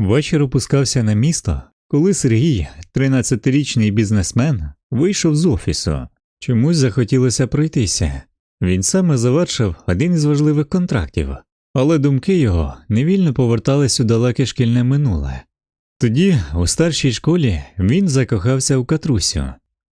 Вечір опускався на місто, коли Сергій, 13-річний бізнесмен, вийшов з офісу. Чомусь захотілося пройтися. Він саме завершив один із важливих контрактів, але думки його невільно повертались у далеке шкільне минуле. Тоді, у старшій школі, він закохався у Катрусю.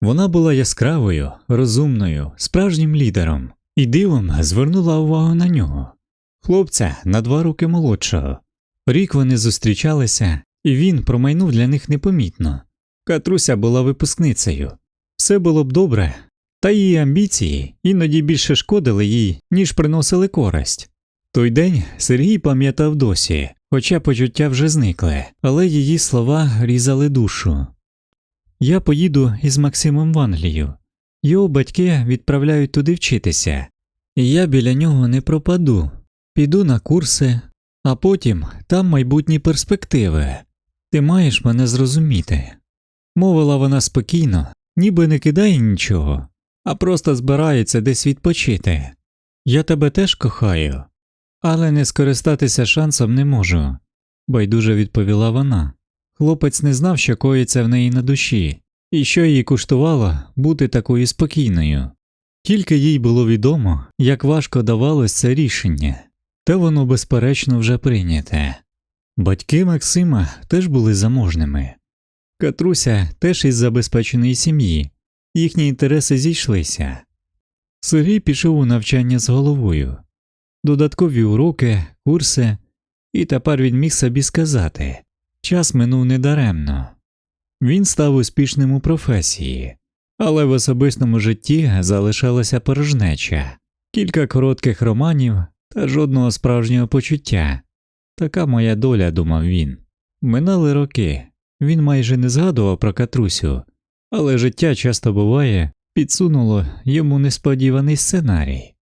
Вона була яскравою, розумною, справжнім лідером, і дивом звернула увагу на нього. Хлопця на два роки молодшого. Рік вони зустрічалися, і він промайнув для них непомітно. Катруся була випускницею. Все було б добре, та її амбіції іноді більше шкодили їй, ніж приносили користь. Той день Сергій пам'ятав досі, хоча почуття вже зникли, але її слова різали душу. Я поїду із Максимом в Англію. Його батьки відправляють туди вчитися, і я біля нього не пропаду. Піду на курси, а потім там майбутні перспективи. Ти маєш мене зрозуміти. Мовила вона спокійно, ніби не кидає нічого, а просто збирається десь відпочити. Я тебе теж кохаю, але не скористатися шансом не можу, байдуже відповіла вона. Хлопець не знав, що коїться в неї на душі, і що їй коштувало бути такою спокійною. Тільки їй було відомо, як важко давалось це рішення, та воно безперечно вже прийняте. Батьки Максима теж були заможними. Катруся теж із забезпеченої сім'ї, їхні інтереси зійшлися. Сергій пішов у навчання з головою, додаткові уроки, курси, і тепер він міг собі сказати час минув недаремно. Він став успішним у професії, але в особистому житті залишалася порожнеча, кілька коротких романів та жодного справжнього почуття. Така моя доля, думав він. Минали роки, він майже не згадував про Катрусю, але життя часто буває, підсунуло йому несподіваний сценарій.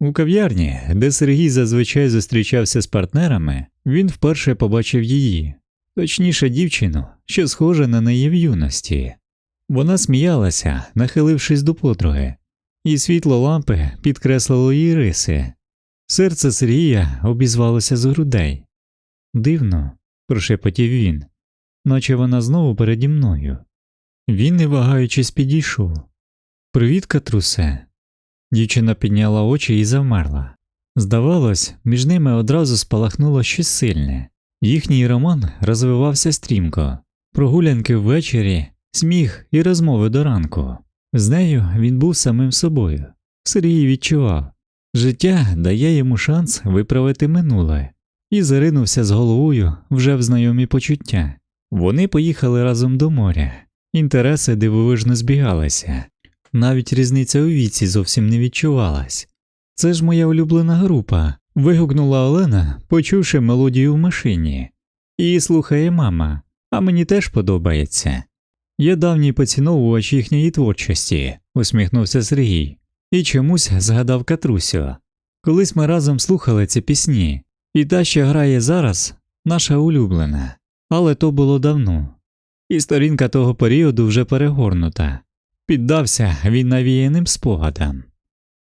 У кав'ярні, де Сергій зазвичай зустрічався з партнерами, він вперше побачив її, точніше дівчину, що схожа на неї в юності. Вона сміялася, нахилившись до подруги, і світло лампи підкреслило її риси. Серце Сергія обізвалося з грудей. Дивно, прошепотів він, наче вона знову переді мною. Він, не вагаючись, підійшов. Привіт, Катрусе. Дівчина підняла очі і завмерла. Здавалось, між ними одразу спалахнуло щось сильне. Їхній роман розвивався стрімко, прогулянки ввечері, сміх і розмови до ранку. З нею він був самим собою. Сергій відчував, життя дає йому шанс виправити минуле, і заринувся з головою вже в знайомі почуття. Вони поїхали разом до моря, інтереси дивовижно збігалися, навіть різниця у віці зовсім не відчувалась. Це ж моя улюблена група. вигукнула Олена, почувши мелодію в машині. Її слухає мама, а мені теж подобається. Я давній поціновувач їхньої творчості, усміхнувся Сергій, і чомусь згадав Катрусю. Колись ми разом слухали ці пісні, і та, що грає зараз, наша улюблена, але то було давно, і сторінка того періоду вже перегорнута. Піддався він навіяним спогадам.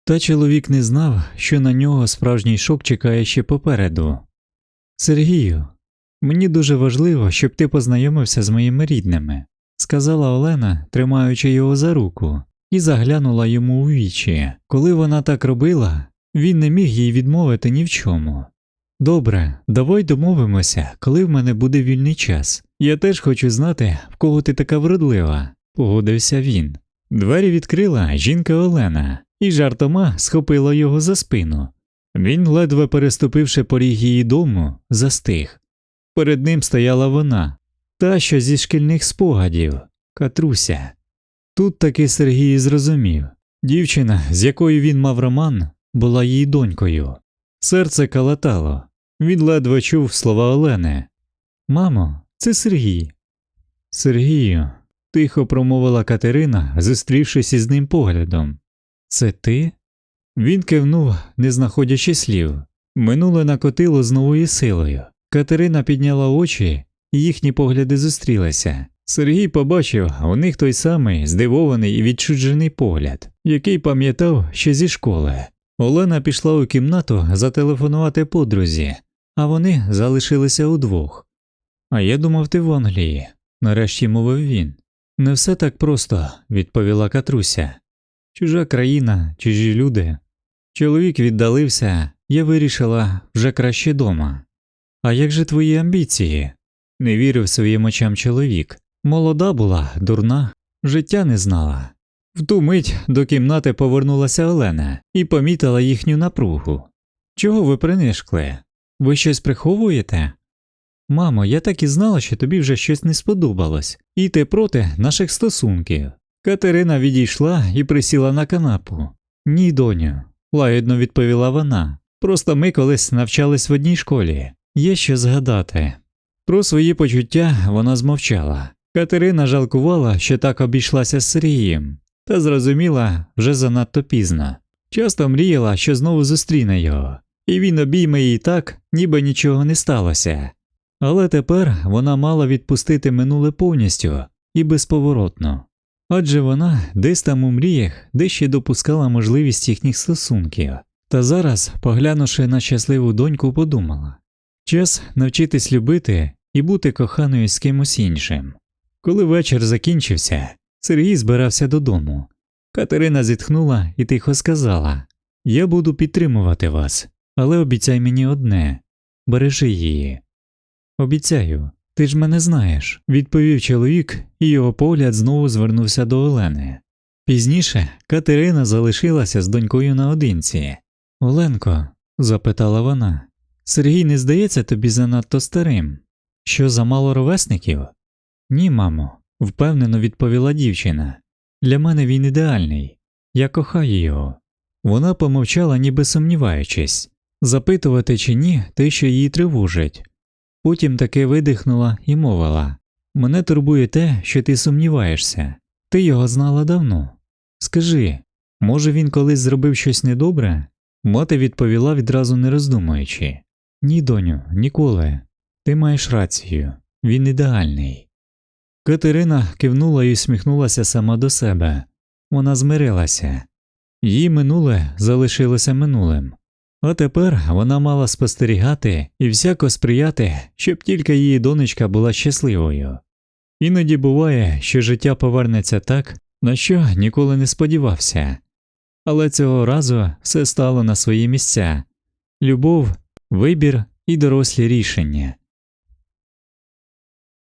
Та чоловік не знав, що на нього справжній шок чекає ще попереду. Сергію, мені дуже важливо, щоб ти познайомився з моїми рідними, сказала Олена, тримаючи його за руку, і заглянула йому у вічі. Коли вона так робила, він не міг їй відмовити ні в чому. Добре, давай домовимося, коли в мене буде вільний час. Я теж хочу знати, в кого ти така вродлива, погодився він. Двері відкрила жінка Олена і жартома схопила його за спину. Він, ледве переступивши поріг її дому, застиг. Перед ним стояла вона, та що зі шкільних спогадів, Катруся. Тут таки Сергій зрозумів дівчина, з якою він мав роман, була її донькою. Серце калатало. Він ледве чув слова Олени. Мамо, це Сергій. Сергію, тихо промовила Катерина, зустрівшись із ним поглядом. Це ти? Він кивнув, не знаходячи слів. Минуле накотило з новою силою. Катерина підняла очі, і їхні погляди зустрілися. Сергій побачив у них той самий здивований і відчуджений погляд, який пам'ятав ще зі школи. Олена пішла у кімнату зателефонувати подрузі, а вони залишилися удвох. А я думав, ти в Англії, нарешті мовив він. Не все так просто, відповіла Катруся. Чужа країна, чужі люди. Чоловік віддалився, я вирішила вже краще дома. А як же твої амбіції? Не вірив своїм очам чоловік. Молода була, дурна, життя не знала. В ту мить до кімнати повернулася Олена і помітила їхню напругу. Чого ви принишкли? Ви щось приховуєте? Мамо, я так і знала, що тобі вже щось не сподобалось, і ти проти наших стосунків. Катерина відійшла і присіла на канапу. Ні, доню, лагідно відповіла вона. Просто ми колись навчались в одній школі. Є що згадати. Про свої почуття вона змовчала. Катерина жалкувала, що так обійшлася з Сергієм, та зрозуміла вже занадто пізно. Часто мріяла, що знову зустріне його, і він обійме її так, ніби нічого не сталося. Але тепер вона мала відпустити минуле повністю і безповоротно. Адже вона десь там у мріях дещо допускала можливість їхніх стосунків, та зараз, поглянувши на щасливу доньку, подумала час навчитись любити і бути коханою з кимось іншим. Коли вечір закінчився, Сергій збирався додому. Катерина зітхнула і тихо сказала Я буду підтримувати вас, але обіцяй мені одне бережи її. Обіцяю, ти ж мене знаєш, відповів чоловік, і його погляд знову звернувся до Олени. Пізніше Катерина залишилася з донькою наодинці. Оленко, запитала вона, Сергій не здається тобі занадто старим? Що замало ровесників? Ні, мамо, впевнено відповіла дівчина. Для мене він ідеальний. Я кохаю його. Вона помовчала, ніби сумніваючись, запитувати чи ні те, що її тривожить. Потім таки видихнула і мовила Мене турбує те, що ти сумніваєшся. Ти його знала давно. Скажи, може, він колись зробив щось недобре? Мати відповіла відразу не роздумуючи Ні, доню, ніколи. Ти маєш рацію, він ідеальний. Катерина кивнула і усміхнулася сама до себе. Вона змирилася. Її минуле залишилося минулим. А тепер вона мала спостерігати і всяко сприяти, щоб тільки її донечка була щасливою. Іноді буває, що життя повернеться так, на що ніколи не сподівався. Але цього разу все стало на свої місця любов, вибір і дорослі рішення.